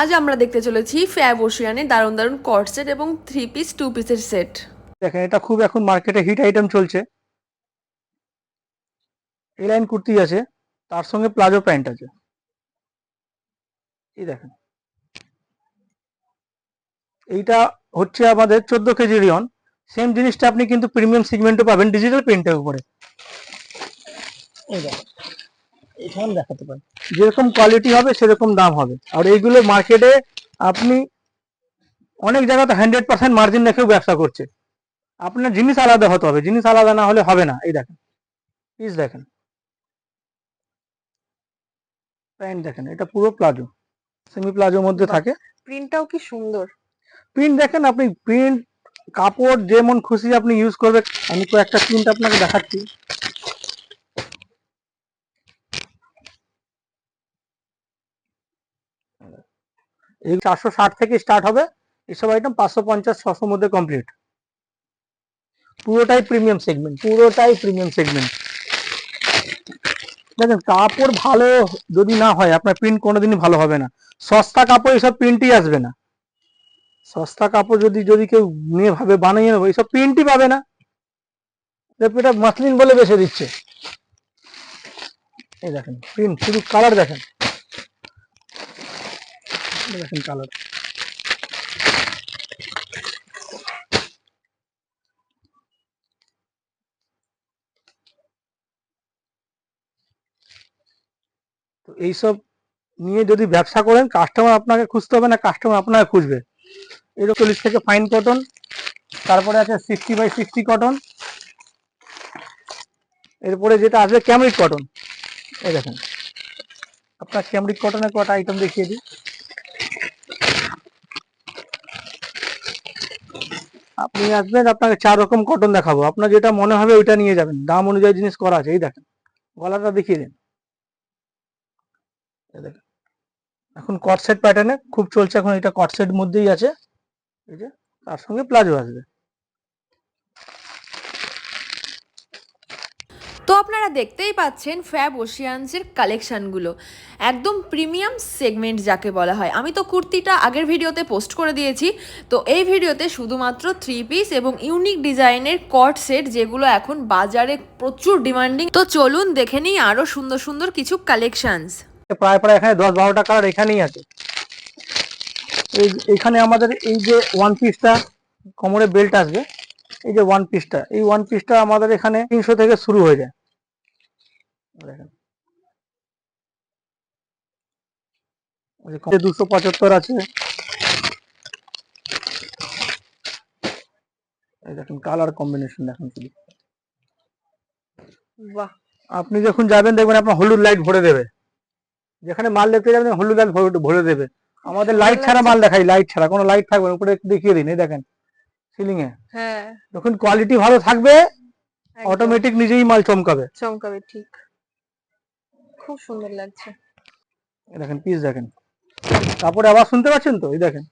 আজ আমরা দেখতে চলেছি ফ্যাব ওশিয়ানের দারুণ দারুণ কট সেট এবং থ্রি পিস টু পিসের সেট দেখেন, এটা খুব এখন মার্কেটে হিট আইটেম চলছে। এই লাইন কুর্তি আছে, তার সঙ্গে প্লাজো প্যান্ট আছে। এই দেখেন। এইটা হচ্ছে আমাদের চোদ্দ কেজি রিয়ন। সেম জিনিসটা আপনি কিন্তু প্রিমিয়াম সিগমেন্টও পাবেন ডিজিটাল প্রিন্টের উপরে। এই দেখেন। এখানে দেখাতে পারেন। যেরকম কোয়ালিটি হবে সেরকম দাম হবে। আর এইগুলো মার্কেটে আপনি অনেক জায়গাতে হান্ড্রেড পার্সেন্ট মার্জিন রেখেও ব্যবসা করছে। আপনার জিনিস আলাদা হতে হবে জিনিস আলাদা না হলে হবে না। এই দেখেন পিস দেখেন। প্যান্ট দেখেন এটা পুরো প্লাজো সেমি প্লাজোর মধ্যে থাকে। প্রিন্টটাও কি সুন্দর? প্রিন্ট দেখেন আপনি প্রিন্ট কাপড় যেমন খুশি আপনি ইউজ করবেন। আমি কয়েকটা প্রিন্ট আপনাকে দেখাচ্ছি। চারশো ষাট থেকে স্টার্ট হবে। এসব আইটেম পাঁচশো পঞ্চাশ, ছশোর মধ্যে কমপ্লিট পুরোটাই প্রিমিয়াম সেগমেন্ট পুরোটাই প্রিমিয়াম সেগমেন্ট দেখেন, কাপড় ভালো যদি না হয়, আপনার প্রিন্ট কোনোদিনই ভালো হবে না। সস্তা কাপড়, এসব প্রিন্টই আসবে না। সস্তা কাপড় যদি যদি কেউ নিয়ে ভাবে, বানিয়ে নেব এইসব প্রিন্টই পাবে না। এটা মাসলিন বলে বেছে দিচ্ছে। এই দেখেন প্রিন্ট শুধু কালার দেখেন। দেখেন কালার তো এইসব নিয়ে যদি ব্যবসা করেন কাস্টমার আপনাকে খুঁজতে হবে না কাস্টমার আপনাকে খুঁজবে। এরকম চল্লিশ থেকে ফাইন কটন তারপরে আছে সিক্সটি বাই সিক্সটি কটন এরপরে যেটা আসবে ক্যামরিক কটন এই দেখেন। আপনার ক্যামরিক কটনের কটা আইটেম দেখিয়ে দিই। আপনি আসবেন, আপনাকে চার রকম কটন দেখাবো। আপনার যেটা মনে হবে ওইটা নিয়ে যাবেন। দাম অনুযায়ী জিনিস করা আছে, এই দেখেন। গলাটা দেখিয়ে দিন। এখন কটসেট প্যাটার্নে খুব চলছে, এখন এটা কটসেট মধ্যেই আছে। এই যে, তার সঙ্গে প্লাজো আসবে। তো আপনারা দেখতেই পাচ্ছেন ফ্যাব ওশিয়ানসের কালেকশনগুলো একদম প্রিমিয়াম সেগমেন্ট যাকে বলা হয়। আমি তো কুর্তিটা আগের ভিডিওতে পোস্ট করে দিয়েছি। তো এই ভিডিওতে শুধুমাত্র থ্রি পিস এবং ইউনিক ডিজাইনের কট সেট যেগুলো এখন বাজারে প্রচুর ডিমান্ডিং তো চলুন দেখে নিই আরও সুন্দর সুন্দর কিছু কালেকশনস প্রায় প্রায় এখানে দশ বারোটা কালার এখানেই আছে। এখানে আমাদের এই যে ওয়ান পিসটা কোমরে বেল্ট আসবে। এই যে ওয়ান পিসটা এই ওয়ান পিসটা আমাদের এখানে তিনশো থেকে শুরু হয়ে যায়। দেখেন। দুশো পঁচাত্তর আছে। এই দেখেন কালার কম্বিনেশন দেখেন শুধু। বাহ। আপনি যখন যাবেন দেখবেন আপনার হলুদ লাইট ভরে দেবে। যেখানে মাল দেখতে যাবেন হলুদ লাইট ভরে দেবে। আমাদের লাইট ছাড়া মাল দেখাই লাইট ছাড়া। কোনো লাইট থাকবে না উপরে দেখিয়ে দিন এই দেখেন। সিলিং এ। হ্যাঁ। যখন কোয়ালিটি ভালো থাকবে অটোমেটিক নিজেই মাল চমকাবে। চমকাবে ঠিক। খুব সুন্দর লাগছে। দেখেন পিস দেখেন। তারপরে আবার শুনতে পাচ্ছেন তো? এই দেখেন।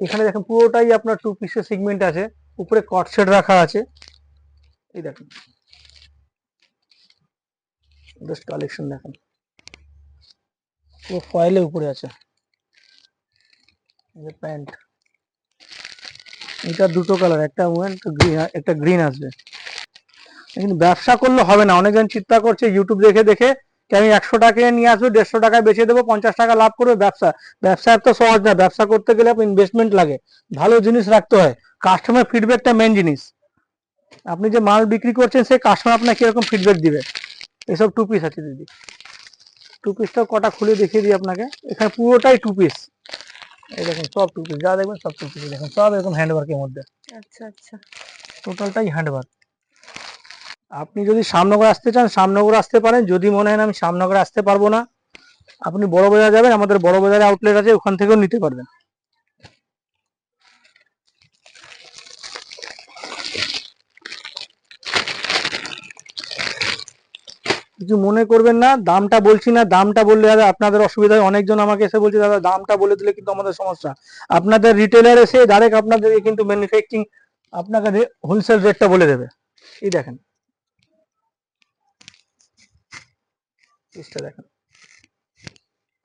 এখানে দেখেন পুরোটাই আপনার টু পিসের সিগমেন্ট আছে। উপরে কট সেট রাখা আছে। এই দেখেন। জাস্ট কালেকশন দেখেন। পুরো ফয়েলের উপরে আছে। প্যান্ট এটা দুটো কালার একটা ওয়েন গ্রিন একটা গ্রিন আসবে। কিন্তু ব্যবসা করলে হবে না। অনেকজন চিন্তা করছে ইউটিউব দেখে দেখে আমি একশো টাকায় নিয়ে আসব, দেড়শো টাকায় বেচে দেবো, পঞ্চাশ টাকা লাভ করবে, ব্যবসা। ব্যবসা এত সহজ না। ব্যবসা করতে গেলে ইনভেস্টমেন্ট লাগে। ভালো জিনিস রাখতে হয়। কাস্টমার ফিডব্যাকটা মেন জিনিস। আপনি যে মাল বিক্রি করছেন, সেই কাস্টমার আপনাকে কীরকম ফিডব্যাক দিবে। এসব টু পিস আছে দিদি। টু পিসটা কটা খুলে দেখিয়ে দিই আপনাকে। এখানে পুরোটাই টু পিস এই দেখুন সব টু যা দেখবেন সব টু দেখেন সব এরকম হ্যান্ডওয়ার্কের মধ্যে। আচ্ছা আচ্ছা। টোটালটাই হ্যান্ডওয়ার্ক আপনি যদি সামনগর আসতে চান সামনগর আসতে পারেন। যদি মনে হয় না আমি সামনগর আসতে পারব না আপনি বড় বাজার যাবেন আমাদের বড় বাজারে আউটলেট আছে ওখান থেকেও নিতে পারবেন। কিছু মনে করবেন না, দামটা বলছি না, দামটা বললে দাদা আপনাদের অসুবিধা হয় অনেকজন আমাকে এসে বলছে, দাদা, দামটা বলে দিলে কিন্তু আমাদের সমস্যা। আপনাদের রিটেলার এসে ডাইরেক্ট আপনাদেরকে কিন্তু ম্যানুফ্যাকচারিং আপনাকে হোলসেল রেটটা বলে দেবে। এই দেখেন।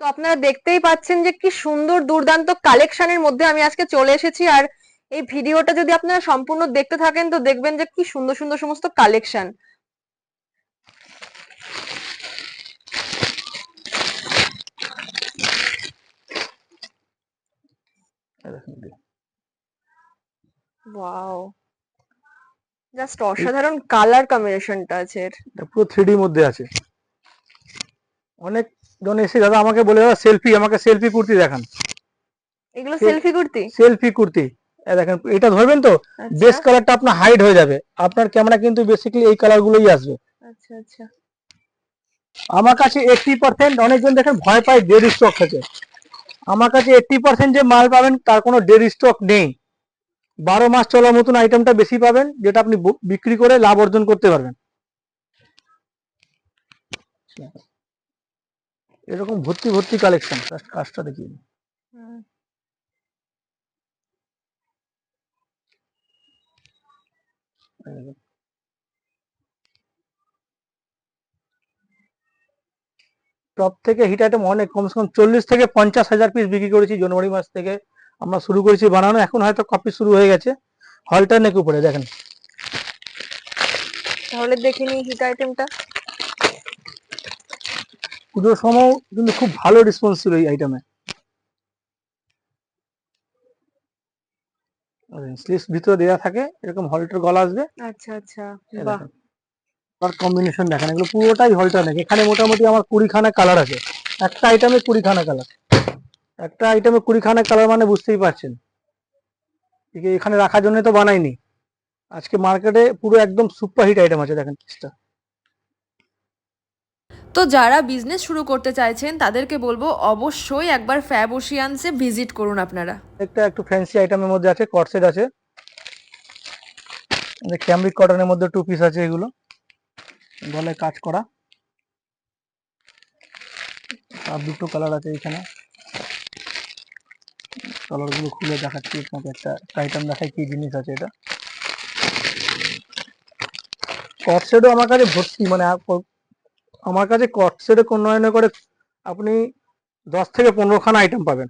তো আপনারা দেখতেই পাচ্ছেন যে কি সুন্দর দুর্দান্ত কালেকশনের মধ্যে আমি আজকে চলে এসেছি। আর এই ভিডিওটা যদি আপনারা সম্পূর্ণ দেখতে থাকেন, তো দেখবেন যে কি সুন্দর সুন্দর সমস্ত কালেকশন। ওয়াও জাস্ট অসাধারণ কালার কম্বিনেশনটা আছে এর। পুরো থ্রি মধ্যে আছে। অনেক জন এসে দাদা আমাকে বলে দাদা সেলফি আমাকে সেলফি কুর্তি দেখান। এগুলো সেলফি কুর্তি? সেলফি কুর্তি। দেখেন এটা ধরবেন তো? আচ্ছা। বেস কালারটা আপনার হাইড হয়ে যাবে। আপনার ক্যামেরা কিন্তু বেসিক্যালি এই কালার গুলোই আসবে। আচ্ছা আচ্ছা। আমার কাছে এইটটি পার্সেন্ট অনেকজন দেখেন ভয় পায় ডেড স্টক থাকে আমার কাছে এইটটি পার্সেন্ট যে মাল পাবেন তার কোনো ডেড স্টক নেই। বারো মাস চলার মতন আইটেমটা বেশি পাবেন যেটা আপনি বিক্রি করে লাভ অর্জন করতে পারবেন। এরকম ভর্তি ভর্তি কালেকশন কাজটা দেখি। টপ থেকে হিট আইটেম অনেক কমসে কম চল্লিশ থেকে পঞ্চাশ হাজার পিস বিক্রি করেছি জানুয়ারি মাস থেকে। আমরা শুরু করেছি বানানো এখন হয়তো কপি শুরু হয়ে গেছে। হলটা নেক উপরে দেখেন। তাহলে দেখে নিই হিট আইটেমটা পুজোর সময় কিন্তু খুব ভালো রেসপন্স ছিল এই আইটেমে স্লিভস ভিতরে দেওয়া থাকে এরকম হলটার গলা আসবে। আচ্ছা আচ্ছা। বাহ। আর কম্বিনেশন দেখেন এগুলো পুরোটাই হলটা নেক এখানে মোটামুটি আমার কুড়িখানা কালার আছে। একটা আইটেমে কুড়িখানা কালার একটা আইটেমে কুড়িখানা কালার মানে বুঝতেই পারছেন। এখানে রাখার জন্য তো বানাইনি। আজকে মার্কেটে পুরো একদম সুপার হিট আইটেম আছে দেখেন পিসটা তো যারা বিজনেস শুরু করতে চাইছেন তাদেরকে বলব অবশ্যই একবার ফ্যাব ওশিয়ানসে ভিজিট করুন আপনারা। একটা একটু ফ্যান্সি আইটেমের মধ্যে আছে কটসেট আছে। ক্যামরিক কটনের মধ্যে টু পিস আছে এগুলো। গলায় কাজ করা। আর দুটো কালার আছে এখানে। কালারগুলো খুলে দেখাচ্ছি আপনাকে একটা আইটেম দেখাই কি জিনিস আছে এটা। কটসেটও আমার কাছে ভর্তি মানে আমার কাছে কটসেটে কোন করে আপনি দশ থেকে পনেরো খানা আইটেম পাবেন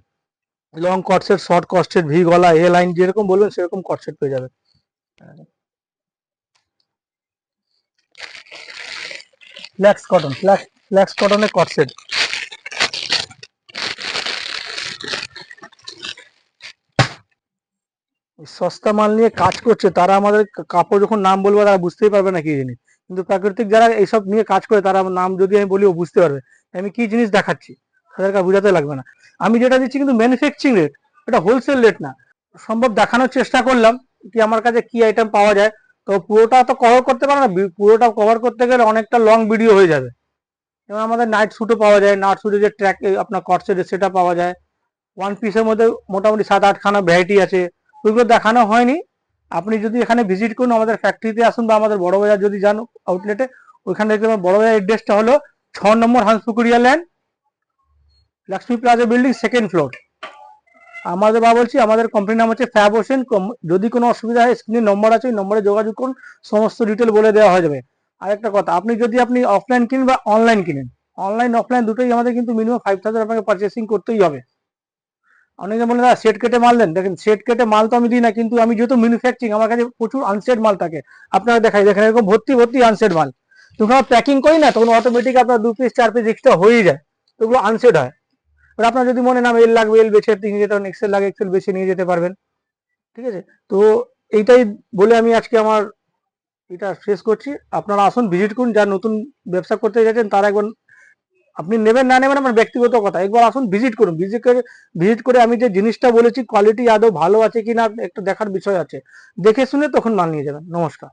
লং কটসেট শর্ট কটসেট ভি গলা এ লাইন যেরকম বলবেন সেরকম কটসেট পেয়ে যাবেন। ফ্ল্যাক্স কটন ফ্ল্যাক্স ফ্ল্যাক্স কটনের কটসেট সস্তা মাল নিয়ে কাজ করছে, তারা আমাদের কাপড় যখন নাম বলবে তারা বুঝতেই পারবে না কি জিনিস। কিন্তু প্রাকৃতিক যারা এইসব নিয়ে কাজ করে, তারা নাম যদি আমি বলি, ও বুঝতে পারবে। আমি কি জিনিস দেখাচ্ছি? তাদেরকে বোঝাতে লাগবে না। আমি যেটা দিচ্ছি কিন্তু ম্যানুফ্যাকচারিং রেট এটা হোলসেল রেট না। সম্ভব দেখানোর চেষ্টা করলাম, কি আমার কাছে কি আইটেম পাওয়া যায়। তো পুরোটা তো কভার করতে পারে না। পুরোটা কভার করতে গেলে অনেকটা লং ভিডিও হয়ে যাবে। এবং আমাদের নাইট শ্যুটও পাওয়া যায়। নাইট শুটে যে ট্র্যাক আপনার কটসেট সেটা পাওয়া যায়। ওয়ান পিসের মধ্যে মোটামুটি সাত আটখানা ভ্যারাইটি আছে। ওইগুলো দেখানো হয়নি। আপনি যদি এখানে ভিজিট করুন, আমাদের ফ্যাক্টরিতে আসুন বা আমাদের বড় বাজার যদি যান আউটলেটে ওইখানে দেখতে পাবেন বড় বাজার অ্যাড্রেসটা হলো ছ নম্বর Hanspukuria lane Lakshmi plaza building second floor আমাদের বা বলছি, আমাদের কোম্পানির নাম হচ্ছে ফ্যাব ওশেন যদি কোনো অসুবিধা হয় স্ক্রিনে নম্বর আছে, ওই নম্বরে যোগাযোগ করুন, সমস্ত ডিটেল বলে দেওয়া হয়ে যাবে। আর একটা কথা, আপনি যদি আপনি অফলাইন কিনেন বা অনলাইন কিনেন অনলাইন অফলাইন দুটোই আমাদের কিন্তু মিনিমাম ফাইভ থাউজেন্ড আপনাকে পারচেসিং করতেই হবে। অনেকে বলে, দাদা সেট কেটে মাল দেন। দেখেন সেট কেটে মাল তো আমি দিই না, কিন্তু আমি যেহেতু ম্যানুফ্যাকচারিং আমার কাছে প্রচুর আনসেট মাল থাকে। আপনারা দেখাই, দেখেন, এরকম ভর্তি ভর্তি আনসেট মাল। যখন প্যাকিং করি না, তখন অটোমেটিক আপনার দু পিস চার পিস এক্সট্রা হয়েই যায়। তো ওগুলো আনসেট হয়। এবার আপনার যদি মনে না এল লাগবে এল বেছে আপনি নিয়ে যেতে পারেন এক্সেল লাগে এক্সেল বেছে নিয়ে যেতে পারবেন। ঠিক আছে? তো এইটাই বলে আমি আজকে আমার এটা শেষ করছি। আপনারা আসুন ভিজিট করুন, যারা নতুন ব্যবসা করতে যাচ্ছেন, তারা একবার আপনি নেবেন, না নেবেন আমার ব্যক্তিগত কথা। একবার আসুন ভিজিট করুন। ভিজিট করে ভিজিট করে আমি যে জিনিসটা বলেছি কোয়ালিটি আদৌ ভালো আছে কি না একটু দেখার বিষয় আছে। দেখে শুনে তখন মাল নিয়ে যাবেন। নমস্কার।